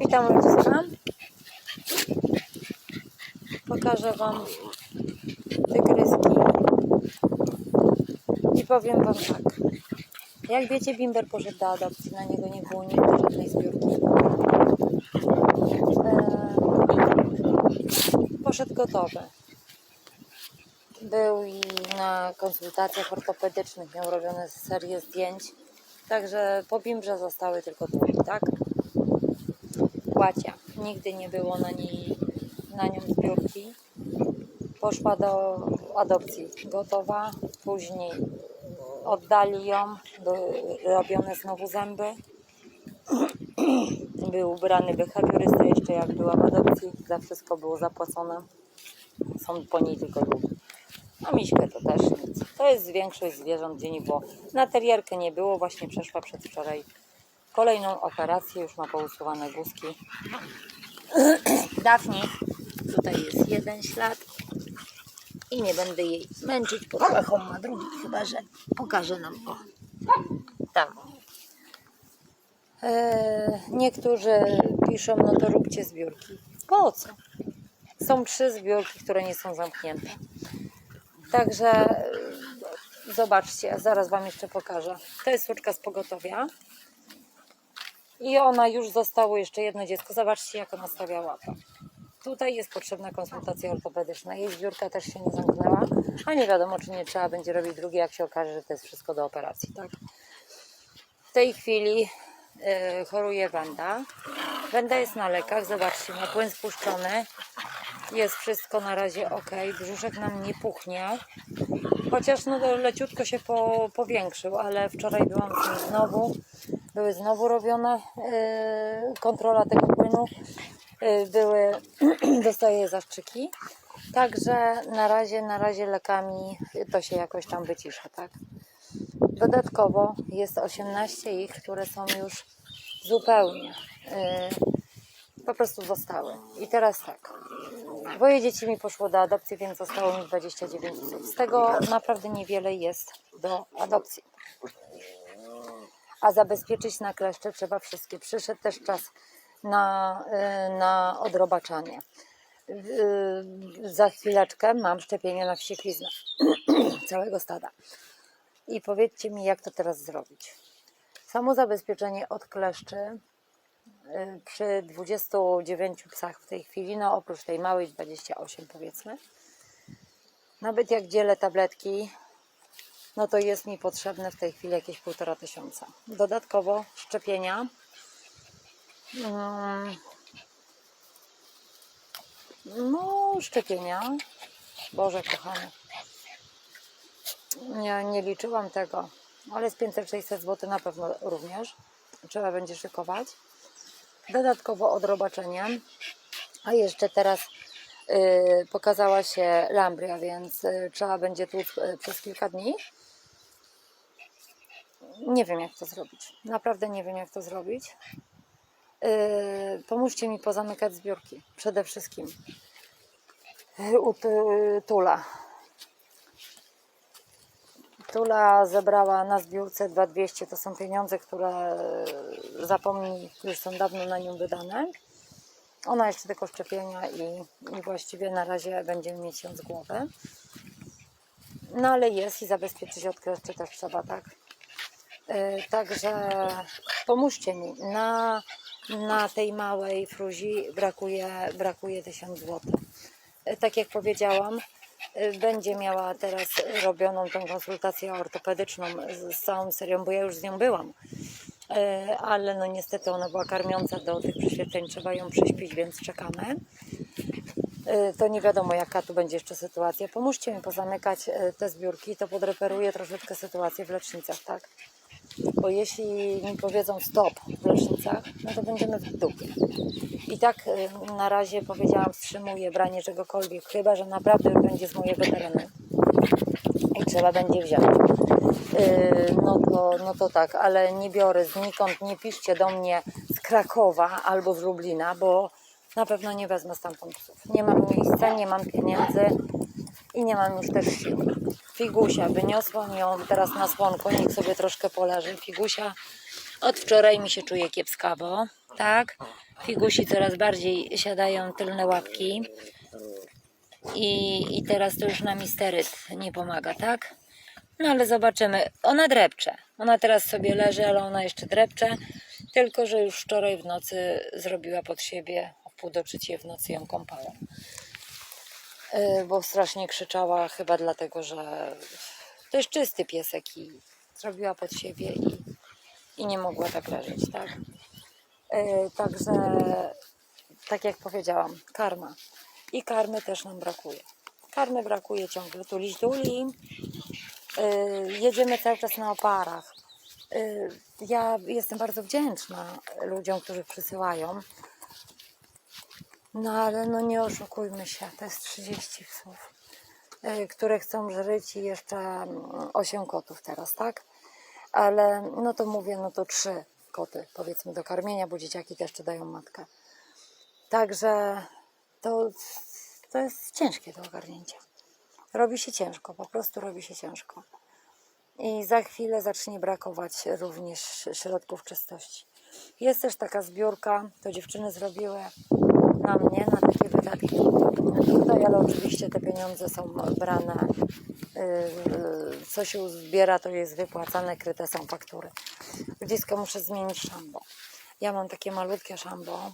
Witam ludziska. Pokażę Wam tygryski i powiem Wam tak. Jak wiecie, Bimber poszedł do adopcji, na niego nie było nigdy żadnej zbiórki. Eee, poszedł gotowy. Był i na konsultacjach ortopedycznych, miał robione serię zdjęć. Także po Bimbrze zostały tylko tuli, tak? Nigdy nie było na niej na nią zbiórki. Poszła do adopcji gotowa, później oddali ją, były robione znowu zęby. Był ubrany behawiorysta jeszcze jak była w adopcji, za wszystko było zapłacone. Są po niej tylko długi. A miśkę to też nic. To jest większość zwierząt, gdzie nie było. Na terierkę nie było, właśnie przeszła przedwczoraj kolejną operację, już ma pousuwane guzki. Dafni, tutaj jest jeden ślad i nie będę jej męczyć pod pachą, ma drugi, chyba że pokaże nam o tam. Eee, niektórzy piszą, no to róbcie zbiórki. Po co? Są trzy zbiórki, które nie są zamknięte. Także e, zobaczcie, zaraz Wam jeszcze pokażę. To jest suczka z pogotowia. I ona już zostało jeszcze jedno dziecko. Zobaczcie, jak ona stawia łapę. Tutaj jest potrzebna konsultacja ortopedyczna. Jej zbiórka też się nie zamknęła, a nie wiadomo, czy nie trzeba będzie robić drugie, jak się okaże, że to jest wszystko do operacji. Tak? W tej chwili e, choruje Wenda. Wenda jest na lekach, zobaczcie, ma płyn spuszczony. Jest wszystko na razie ok. Brzuszek nam nie puchnie. Chociaż no, leciutko się po, powiększył, ale wczoraj byłam z nim znowu. Były znowu robione e, kontrola tego płynu. E, były, dostaje zastrzyki. Także na razie, na razie lekami to się jakoś tam wycisza, tak? Dodatkowo jest 18 ich, które są już zupełnie e, po prostu zostały. I teraz tak. Dwoje dzieci mi poszło do adopcji, więc zostało mi 29 psów. Z tego naprawdę niewiele jest do adopcji. A zabezpieczyć na kleszcze trzeba wszystkie. Przyszedł też czas na, y, na odrobaczanie. Y, Za chwileczkę mam szczepienie na wściekliznę całego stada. I powiedzcie mi, jak to teraz zrobić. Samo zabezpieczenie od kleszczy przy 29 psach w tej chwili, no oprócz tej małej 28 powiedzmy. Nawet jak dzielę tabletki, no to jest mi potrzebne w tej chwili jakieś półtora tysiąca. Dodatkowo szczepienia. Mm, No, szczepienia. Boże kochany. Nie, nie liczyłam tego, ale z 500-600 zł na pewno również. Trzeba będzie szykować. Dodatkowo odrobaczenie. A jeszcze teraz y, pokazała się lambria, więc y, trzeba będzie tu y, przez kilka dni. Nie wiem, jak to zrobić. Naprawdę nie wiem, jak to zrobić. Yy, pomóżcie mi pozamykać zbiórki. Przede wszystkim Yy, u T- Tula. Tula zebrała na zbiórce 2200. To są pieniądze, które yy, zapomnij, już są dawno na nią wydane. Ona jeszcze tylko szczepienia i, i właściwie na razie będziemy mieć ją z głowy. No ale jest i zabezpieczyć od kleszczy też trzeba, tak? Yy, Także pomóżcie mi. Na, na tej małej fruzi brakuje, brakuje 1000 zł. Yy, Tak jak powiedziałam, będzie miała teraz robioną tą konsultację ortopedyczną z, całą serią, bo ja już z nią byłam. Yy, Ale no niestety ona była karmiąca do tych prześwietleń, trzeba ją prześpić, więc czekamy. Yy, To nie wiadomo jaka tu będzie jeszcze sytuacja. Pomóżcie mi pozamykać yy, te zbiórki, to podreperuję troszeczkę sytuację w lecznicach, tak? Bo jeśli mi powiedzą stop w lecznicach, no to będziemy w dupie. I tak y, na razie powiedziałam, wstrzymuję branie czegokolwiek, chyba że naprawdę będzie z mojego terenu i trzeba będzie wziąć. Y, No to, no to tak, ale nie biorę znikąd, nie piszcie do mnie z Krakowa albo z Lublina, bo na pewno nie wezmę stamtąd psów. Nie mam miejsca, nie mam pieniędzy i nie mam już też sił. Figusia, wyniosłam ją teraz na słonko, niech sobie troszkę poleży. Figusia od wczoraj mi się czuje kiepskawo. tak? Figusi coraz bardziej siadają tylne łapki. I, I teraz to już nam steryt nie pomaga, tak? No ale zobaczymy. Ona drepcze. Ona teraz sobie leży, ale ona jeszcze drepcze. Tylko, że już wczoraj w nocy zrobiła pod siebie, o pół do trzeciej w nocy ją kąpałam. Yy, Bo strasznie krzyczała, chyba dlatego, że to jest czysty piesek i zrobiła pod siebie i, i nie mogła tak leżeć, tak? Yy, Także, tak jak powiedziałam, karma. I karmy też nam brakuje. Karmy brakuje ciągle. Tuliś, tuli. Yy, jedziemy cały czas na oparach. Ja jestem bardzo wdzięczna ludziom, którzy przysyłają. No ale no nie oszukujmy się, to jest 30 psów, yy, które chcą żyć i jeszcze mm, 8 kotów teraz, tak? Ale no to mówię, no to trzy koty powiedzmy do karmienia, bo dzieciaki też jeszcze dają matkę. Także to, to jest ciężkie do ogarnięcia. Robi się ciężko, po prostu robi się ciężko. I za chwilę zacznie brakować również środków czystości. Jest też taka zbiórka, to dziewczyny zrobiły na mnie, na takie wydatki tutaj, ale oczywiście te pieniądze są brane, yy, co się zbiera, to jest wypłacane, kryte są faktury. Dziecko muszę zmienić szambo. Ja mam takie malutkie szambo,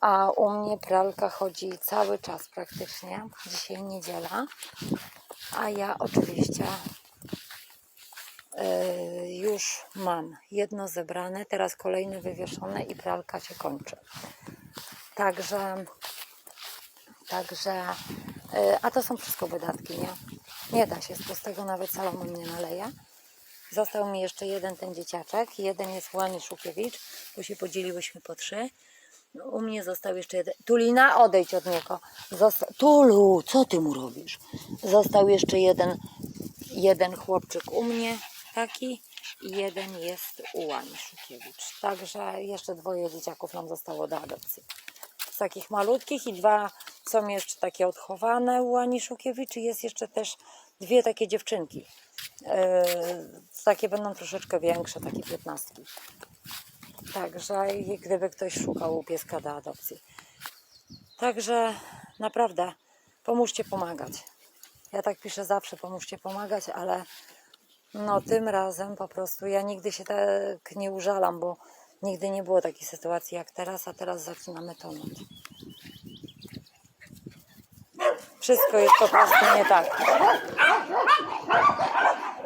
a u mnie pralka chodzi cały czas praktycznie. Dzisiaj niedziela. A ja oczywiście już mam jedno zebrane, teraz kolejne wywieszone i pralka się kończy. Także, także, yy, a to są wszystko wydatki, nie? Nie da się, z pustego nawet Salomon nie naleje. Został mi jeszcze jeden ten dzieciaczek. Jeden jest Łani Szukiewicz, bo się podzieliłyśmy po trzy. U mnie został jeszcze jeden. Tulina, odejdź od niego. Zosta... Tulu, co ty mu robisz? Został jeszcze jeden, jeden chłopczyk u mnie, taki, i jeden jest u Łani Szukiewicz. Także jeszcze dwoje dzieciaków nam zostało do adopcji. Z takich malutkich i dwa są jeszcze takie odchowane u Łani Szukiewicz i jest jeszcze też dwie takie dziewczynki. Yy, takie będą troszeczkę większe, takie piętnastki. Także gdyby ktoś szukał pieska do adopcji. Także naprawdę pomóżcie pomagać. Ja tak piszę zawsze, pomóżcie pomagać, ale no tym razem po prostu ja nigdy się tak nie użalam, bo nigdy nie było takiej sytuacji jak teraz, a teraz zaczynamy tonąć. Wszystko jest po prostu nie tak.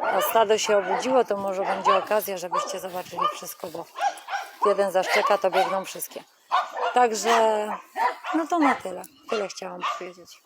A stado się obudziło, to może będzie okazja, żebyście zobaczyli wszystko, bo jeden zaszczeka, to biegną wszystkie. Także, no to na tyle. Tyle chciałam powiedzieć.